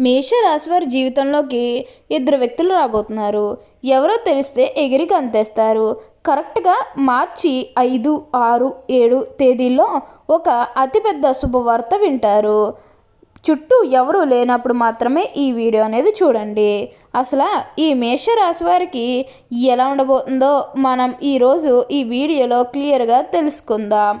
మేషరాశి వారి జీవితంలోకి ఇద్దరు వ్యక్తులు రాబోతున్నారు. ఎవరో తెలిస్తే ఎగిరి కంతేస్తారు. కరెక్ట్గా మార్చి ఐదు ఆరు ఏడు తేదీల్లో ఒక అతిపెద్ద శుభవార్త వింటారు. చుట్టూ ఎవరు లేనప్పుడు మాత్రమే ఈ వీడియో అనేది చూడండి. అసలు ఈ మేషరాశి వారికి ఎలా ఉండబోతుందో మనం ఈరోజు ఈ వీడియోలో క్లియర్గా తెలుసుకుందాం.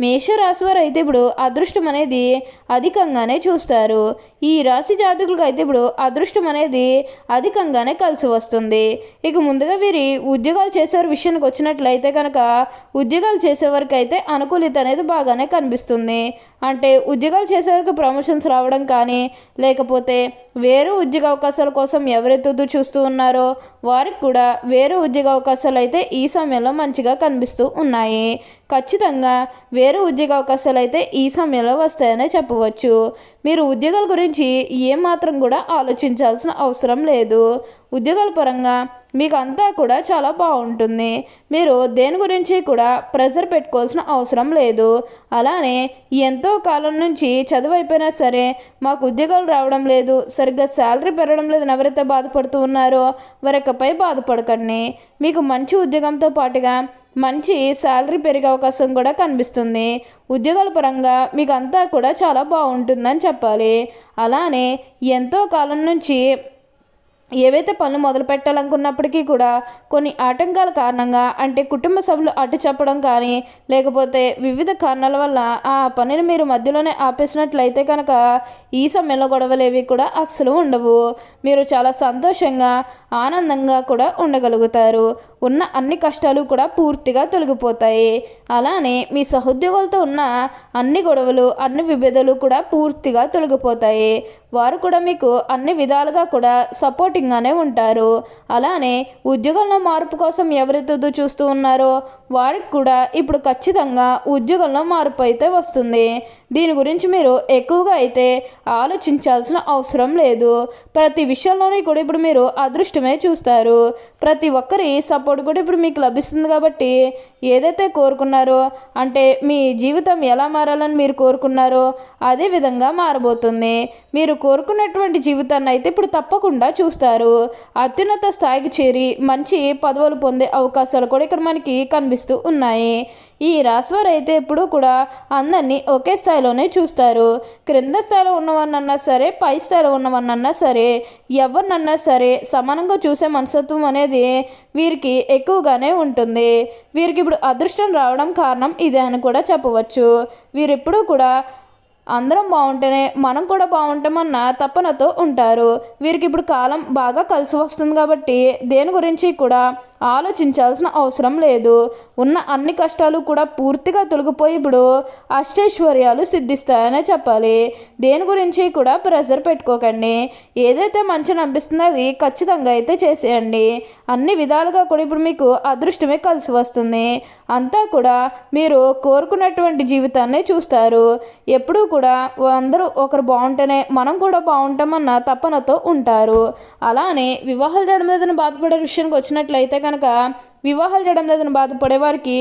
మేషరాశి వారు అయితే ఇప్పుడు అదృష్టం అనేది అధికంగానే చూస్తారు. ఈ రాశి జాతకులకు అయితే ఇప్పుడు అదృష్టం అనేది అధికంగానే కలిసి వస్తుంది. ఇక ముందుగా వీరి ఉద్యోగాలు చేసేవారి విషయానికి వచ్చినట్లయితే కనుక ఉద్యోగాలు చేసేవారికి అయితే అనుకూలిత అనేది బాగానే కనిపిస్తుంది. అంటే ఉద్యోగాలు చేసేవరకు ప్రమోషన్స్ రావడం కానీ లేకపోతే వేరే ఉద్యోగ అవకాశాల కోసం ఎవరైతే చూస్తూ ఉన్నారో వారికి కూడా వేరే ఉద్యోగ అవకాశాలు అయితే ఈ సమయంలో మంచిగా కనిపిస్తూ ఉన్నాయి. ఖచ్చితంగా వేరే ఉద్యోగ అవకాశాలు అయితే ఈ సమయంలో వస్తాయనే చెప్పవచ్చు. మీరు ఉద్యోగాల గురించి ఏమాత్రం కూడా ఆలోచించాల్సిన అవసరం లేదు. ఉద్యోగాల పరంగా మీకు అంతా కూడా చాలా బాగుంటుంది. మీరు దేని గురించి కూడా ప్రెజర్ పెట్టుకోవాల్సిన అవసరం లేదు. అలానే ఎంతో కాలం నుంచి చదువు అయిపోయినా సరే మాకు ఉద్యోగాలు రావడం లేదు. సరిగ్గా శాలరీ పెరగడం లేదు. ఎవరైతే బాధపడుతూ ఉన్నారో వారికపై బాధపడకండి. మీకు మంచి ఉద్యోగంతో పాటుగా మంచి శాలరీ పెరిగే అవకాశం కూడా కనిపిస్తుంది. ఉద్యోగాల పరంగా మీకు అంతా కూడా చాలా బాగుంటుందని చెప్పాలి. అలానే ఎంతో కాలం నుంచి ఏవైతే పనులు మొదలు పెట్టాలనుకున్నప్పటికీ కూడా కొన్ని ఆటంకాల కారణంగా అంటే కుటుంబ సభ్యులు అటు చెప్పడం కానీ లేకపోతే వివిధ కారణాల వల్ల ఆ పనిని మీరు మధ్యలోనే ఆపేసినట్లయితే కనుక ఈ సమయంలో గొడవలు ఏవి కూడా అస్సలు ఉండవు. మీరు చాలా సంతోషంగా ఆనందంగా కూడా ఉండగలుగుతారు. ఉన్న అన్ని కష్టాలు కూడా పూర్తిగా తొలగిపోతాయి. అలానే మీ సహోద్యోగులతో ఉన్న అన్ని గొడవలు అన్ని విభేదాలు కూడా పూర్తిగా తొలగిపోతాయి. వారు కూడా మీకు అన్ని విధాలుగా కూడా సపోర్టింగ్గానే ఉంటారు. అలానే ఉద్యోగంలో మార్పు కోసం ఎవరైతే చూస్తూ ఉన్నారో వారికి కూడా ఇప్పుడు ఖచ్చితంగా ఉద్యోగంలో మార్పు అయితే వస్తుంది. దీని గురించి మీరు ఎక్కువగా అయితే ఆలోచించాల్సిన అవసరం లేదు. ప్రతి విషయంలోనే కూడా ఇప్పుడు మీరు అదృష్టమే చూస్తారు. ప్రతి ఒక్కరి సపోర్ట్ కూడా ఇప్పుడు మీకు లభిస్తుంది కాబట్టి ఏదైతే కోరుకున్నారో అంటే మీ జీవితం ఎలా మారాలని మీరు కోరుకున్నారో అదే విధంగా మారబోతుంది. మీరు కోరుకున్నటువంటి జీవితాన్ని అయితే ఇప్పుడు తప్పకుండా చూస్తారు. అత్యున్నత స్థాయికి చేరి మంచి పదవులు పొందే అవకాశాలు కూడా ఇక్కడ మనకి కనిపిస్తూ ఉన్నాయి. ఈ రాశివారు అయితే ఎప్పుడూ కూడా అందరినీ ఒకే స్థాయిలోనే చూస్తారు. క్రింద స్థాయిలో ఉన్నవన్నన్నా సరే పై స్థాయిలో ఉన్నవన్నన్నా సరే ఎవరినన్నా సరే సమానంగా చూసే మనస్తత్వం అనేది వీరికి ఎక్కువగానే ఉంటుంది. వీరికి ఇప్పుడు అదృష్టం రావడం కారణం ఇదే అని కూడా చెప్పవచ్చు. వీరెప్పుడూ కూడా అందరం బాగుంటేనే మనం కూడా బాగుంటామన్న తపనతో ఉంటారు. వీరికి ఇప్పుడు కాలం బాగా కలిసి వస్తుంది కాబట్టి దేని గురించి కూడా ఆలోచించాల్సిన అవసరం లేదు. ఉన్న అన్ని కష్టాలు కూడా పూర్తిగా తొలగిపోయి ఇప్పుడు అష్టైశ్వర్యాలు సిద్ధిస్తాయనే చెప్పాలి. దేని గురించి కూడా ప్రెషర్ పెట్టుకోకండి. ఏదైతే మంచిని అనిపిస్తుందో అది ఖచ్చితంగా అయితే చేసేయండి. అన్ని విధాలుగా కూడా ఇప్పుడు మీకు అదృష్టమే కలిసి వస్తుంది. అంతా కూడా మీరు కోరుకున్నటువంటి జీవితాన్ని చూస్తారు. ఎప్పుడూ కూడా అందరూ ఒకరు బాగుంటేనే మనం కూడా బాగుంటామన్న తపనతో ఉంటారు. అలానే వివాహాలు చేయడం లేదని బాధపడే విషయానికి వచ్చినట్లయితే కనుక వివాహాలు చేయడం లేదని బాధపడే వారికి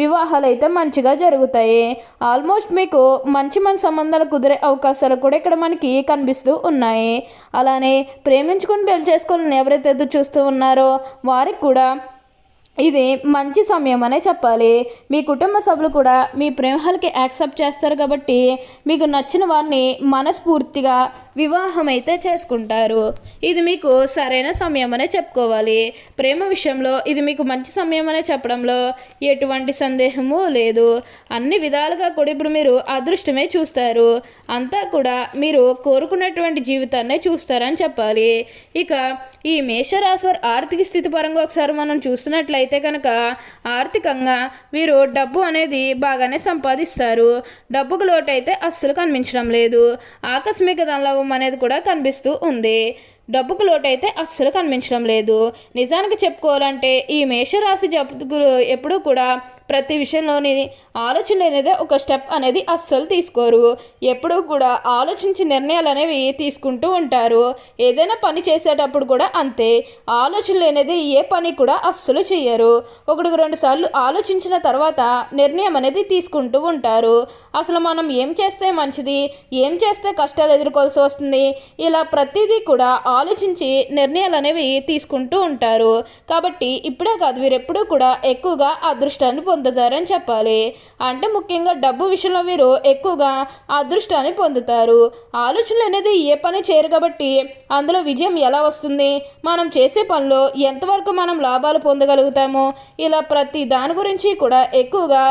వివాహాలు అయితే మంచిగా జరుగుతాయి. ఆల్మోస్ట్ మీకు మంచి మంచి సంబంధాలు కుదిరే అవకాశాలు కూడా ఇక్కడ మనకి కనిపిస్తూ ఉన్నాయి. అలానే ప్రేమించుకుని పెళ్ళి చేసుకోవాలని ఎవరైతే ఎదురు చూస్తూ ఉన్నారో వారికి కూడా ఇది మంచి సమయం అనే చెప్పాలి. మీ కుటుంబ సభ్యులు కూడా మీ ప్రేమలకి యాక్సెప్ట్ చేస్తారు కాబట్టి మీకు నచ్చిన వారిని మనస్ఫూర్తిగా వివాహం అయితే చేసుకుంటారు. ఇది మీకు సరైన సమయం అనే చెప్పుకోవాలి. ప్రేమ విషయంలో ఇది మీకు మంచి సమయం అనే చెప్పడంలో ఎటువంటి సందేహము లేదు. అన్ని విధాలుగా కూడా ఇప్పుడు మీరు అదృష్టమే చూస్తారు. అంతా కూడా మీరు కోరుకున్నటువంటి జీవితాన్నే చూస్తారని చెప్పాలి. ఇక ఈ మేషరాశి వారి ఆర్థిక స్థితి పరంగా ఒకసారి మనం చూస్తున్నట్లయితే కనుక ఆర్థికంగా మీరు డబ్బు అనేది బాగానే సంపాదిస్తారు. డబ్బుకు లోటైతే అస్సలు కనిపించడం లేదు. ఆకస్మిక రూమ్ అనేది కూడా కనిపిస్తూ ఉంది. డబ్బుకు లోటైతే అస్సలు కనిపించడం లేదు. నిజానికి చెప్పుకోవాలంటే ఈ మేషరాశి జాతకులు ఎప్పుడూ కూడా ప్రతి విషయంలోని ఆలోచన అనేది ఒక స్టెప్ అనేది అస్సలు తీసుకోరు. ఎప్పుడూ కూడా ఆలోచించి నిర్ణయాలు అనేవి తీసుకుంటూ ఉంటారు. ఏదైనా పని చేసేటప్పుడు కూడా అంతే. ఆలోచన అనేది ఏ పని కూడా అస్సలు చేయరు ఒకటికి రెండు సార్లు ఆలోచించిన తర్వాత నిర్ణయం అనేది తీసుకుంటూ ఉంటారు. అసలు మనం ఏం చేస్తే మంచిది? ఏం చేస్తే కష్టాలు ఎదుర్కోవాల్సి వస్తుంది? ఇలా ప్రతిదీ కూడా ఆలోచించి నిర్ణయాలు అనేవి తీసుకుంటూ ఉంటారు. కాబట్టి ఇప్పుడే కాదు వీరెప్పుడూ కూడా ఎక్కువగా అదృష్టాన్ని పొందుతారని చెప్పాలి. అంటే ముఖ్యంగా డబ్బు విషయంలో వీరు ఎక్కువగా అదృష్టాన్ని పొందుతారు. ఆలోచనలు అనేది ఏ పని చేయరు కాబట్టి అందులో విజయం ఎలా వస్తుంది? మనం చేసే పనిలో ఎంతవరకు మనం లాభాలు పొందగలుగుతామో? ఇలా ప్రతి దాని గురించి కూడా ఎక్కువగా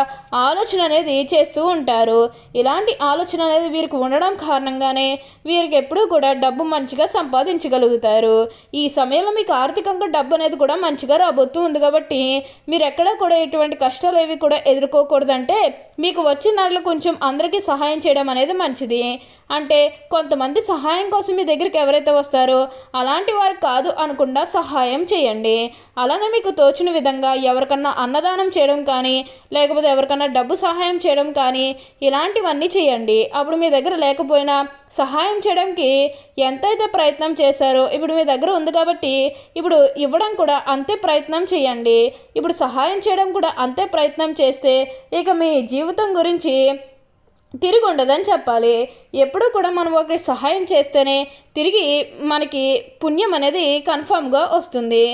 ఆలోచన అనేది చేస్తూ ఉంటారు. ఇలాంటి ఆలోచన అనేది వీరికి ఉండడం కారణంగానే వీరికి ఎప్పుడూ కూడా డబ్బు మంచిగా సంపాదించగలుగుతారు ఈ సమయంలో మీకు ఆర్థికంగా డబ్బు అనేది కూడా మంచిగా రాబోతూ ఉంది కాబట్టి మీరు ఎక్కడా కూడా ఎటువంటి కష్టాలు ఏవి కూడా ఎదుర్కోకూడదంటే మీకు వచ్చిన దాంట్లో కొంచెం అందరికీ సహాయం చేయడం అనేది మంచిది. అంటే కొంతమంది సహాయం కోసం మీ దగ్గరికి ఎవరైతే వస్తారో అలాంటి వారు కాదు అనకుండా సహాయం చేయండి. అలానే మీకు తోచిన విధంగా ఎవరికన్నా అన్నదానం చేయడం కానీ లేకపోతే ఎవరికన్నా డబ్బు సహాయం చేయడం కానీ ఇలాంటివన్నీ చేయండి. అప్పుడు మీ దగ్గర లేకపోయినా సహాయం చేయడానికి ఎంతైతే ప్రయత్నం చేశారు. ఇప్పుడు మీ దగ్గర ఉంది కాబట్టి ఇప్పుడు ఇవ్వడం కూడా అంతే ప్రయత్నం చేయండి. ఇప్పుడు సహాయం చేయడం కూడా అంతే ప్రయత్నం చేస్తే ఇక మీ జీవితం గురించి తిరిగి ఉండదని చెప్పాలి. ఎప్పుడూ కూడా మనం ఒకరికి సహాయం చేస్తేనే తిరిగి మనకి పుణ్యం అనేది కన్ఫామ్గా వస్తుంది.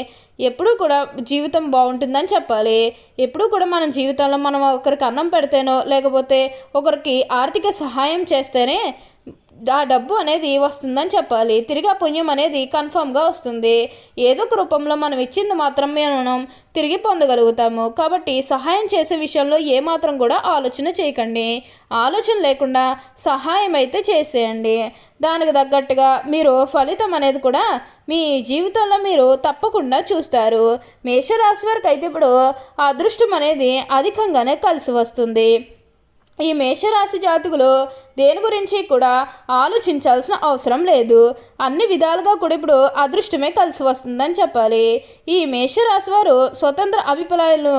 ఎప్పుడూ కూడా జీవితం బాగుంటుందని చెప్పాలి. ఎప్పుడూ కూడా మన జీవితంలో మనం ఒకరికి అన్నం పెడితేనో లేకపోతే ఒకరికి ఆర్థిక సహాయం చేస్తేనే ఆ డబ్బు అనేది వస్తుందని చెప్పాలి. తిరిగి ఆ పుణ్యం అనేది కన్ఫామ్గా వస్తుంది. ఏదో ఒక రూపంలో మనం ఇచ్చింది మాత్రం మనం తిరిగి పొందగలుగుతాము. కాబట్టి సహాయం చేసే విషయంలో ఏమాత్రం కూడా ఆలోచన చేయకండి. ఆలోచన లేకుండా సహాయం అయితే చేసేయండి. దానికి తగ్గట్టుగా మీరు ఫలితం అనేది కూడా మీ జీవితంలో మీరు తప్పకుండా చూస్తారు. మేషరాశి వారికి అయితే ఇప్పుడు అదృష్టం అనేది అధికంగానే కలిసి వస్తుంది. ఈ మేషరాశి జాతకులు దేని గురించి కూడా ఆలోచించాల్సిన అవసరం లేదు. అన్ని విధాలుగా కూడా ఇప్పుడు అదృష్టమే కలిసి వస్తుందని చెప్పాలి. ఈ మేషరాశి వారు స్వతంత్ర అభిప్రాయాలను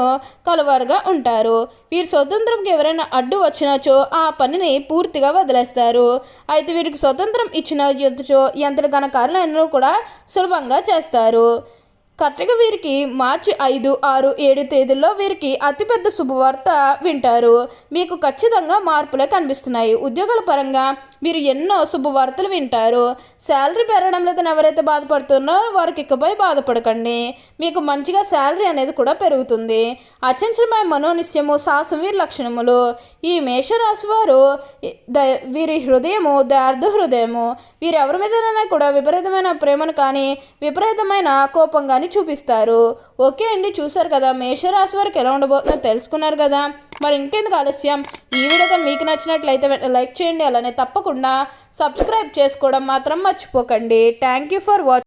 కలవారుగా ఉంటారు. వీరు స్వతంత్రంకి ఎవరైనా అడ్డు వచ్చినచో ఆ పనిని పూర్తిగా వదిలేస్తారు. అయితే వీరికి స్వతంత్రం ఇచ్చిన యంత్ర గణకారులను కూడా సులభంగా చేస్తారు. కరెక్ట్గా వీరికి మార్చి ఐదు ఆరు ఏడు తేదీల్లో వీరికి అతిపెద్ద శుభవార్త వింటారు. మీకు ఖచ్చితంగా మార్పులే కనిపిస్తున్నాయి. ఉద్యోగాల పరంగా మీరు ఎన్నో శుభవార్తలు వింటారు. శాలరీ పెరగడం లేదని ఎవరైతే బాధపడుతున్నారో వారికి ఇకపై బాధపడకండి. మీకు మంచిగా శాలరీ అనేది కూడా పెరుగుతుంది. అచంచలమైన మనోనిశ్యము సాహసం వీరి లక్షణములు. ఈ మేషరాశి వారు ద వీరి హృదయము దార్ధ హృదయము. వీరు ఎవరి మీదనైనా కూడా విపరీతమైన ప్రేమను కానీ విపరీతమైన కోపం కానీ చూపిస్తారు. ఓకే అండి చూసారు కదా మేషరాశి వారికి ఎలా ఉండబోతుందో తెలుసుకున్నారు కదా. మరి ఇంకెందుకు ఆలస్యం? ఈ వీడియో కానీ మీకు నచ్చినట్లయితే లైక్ చేయండి అలానే తప్పకుండా సబ్స్క్రైబ్ చేసుకోవడం మాత్రం మర్చిపోకండి. Thank you for watching